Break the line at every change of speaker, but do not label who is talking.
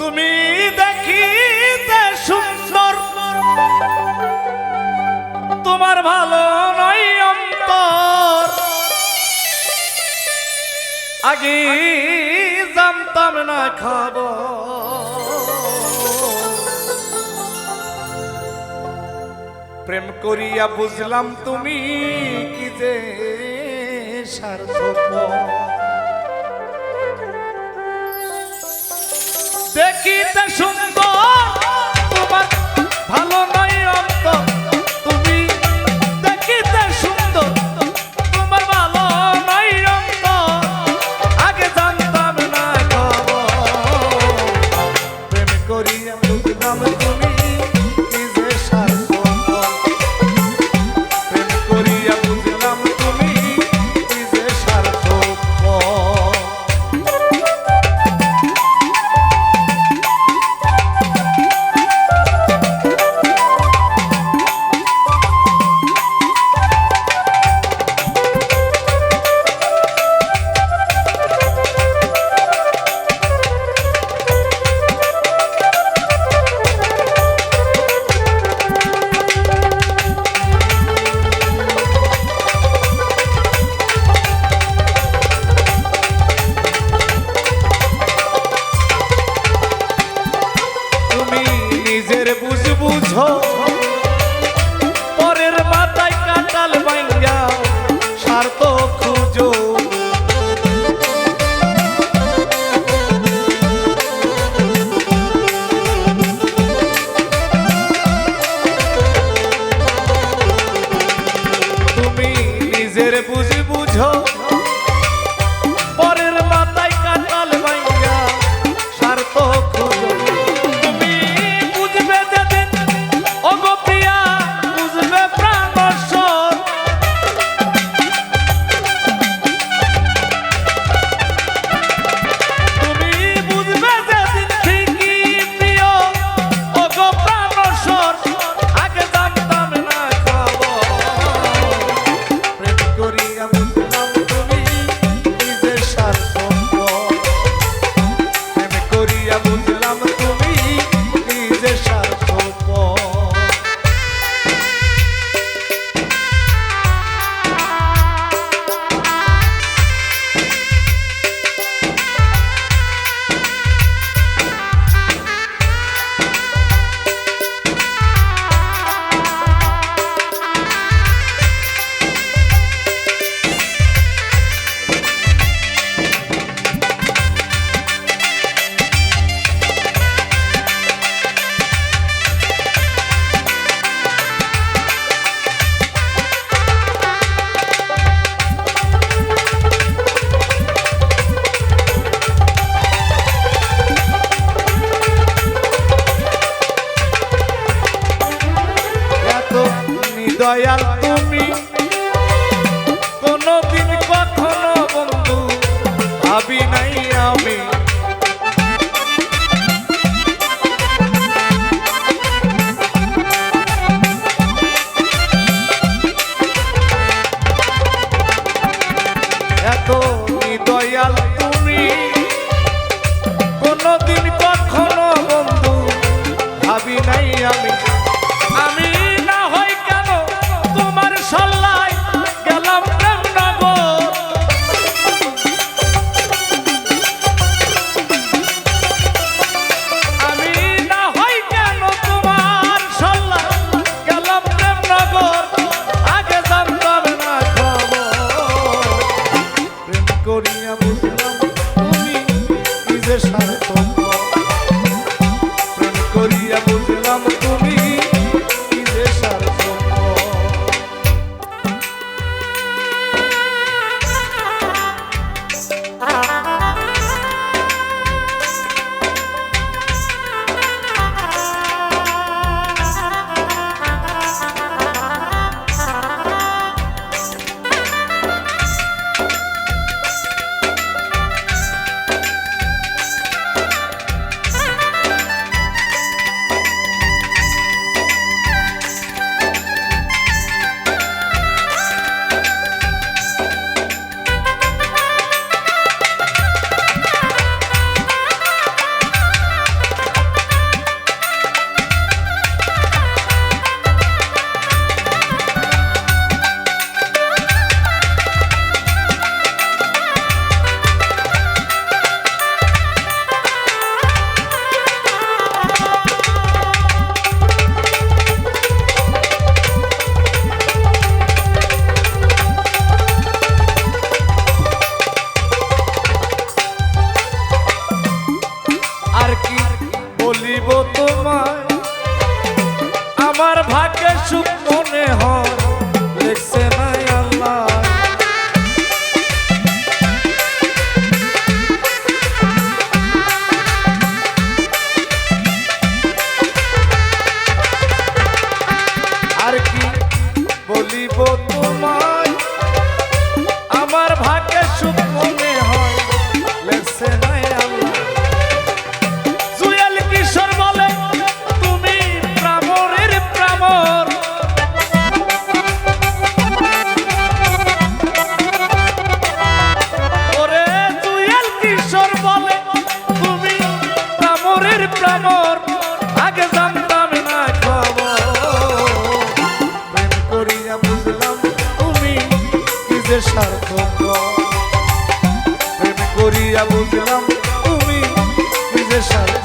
তুমি দেখিতে সুন্দর। তোমার ভালো নাই অন্তর। আগে জানতাম না খাব প্রেম করিয়া বুঝলাম তুমি কি যে সার্থক। দেখিতে সুন্দর বুঝো। দয়াল তুমি। কোনদিন কখনো বন্ধু ভাবি নাই আমি। করিয়া বুঝলাম তুমি নিজের সাথে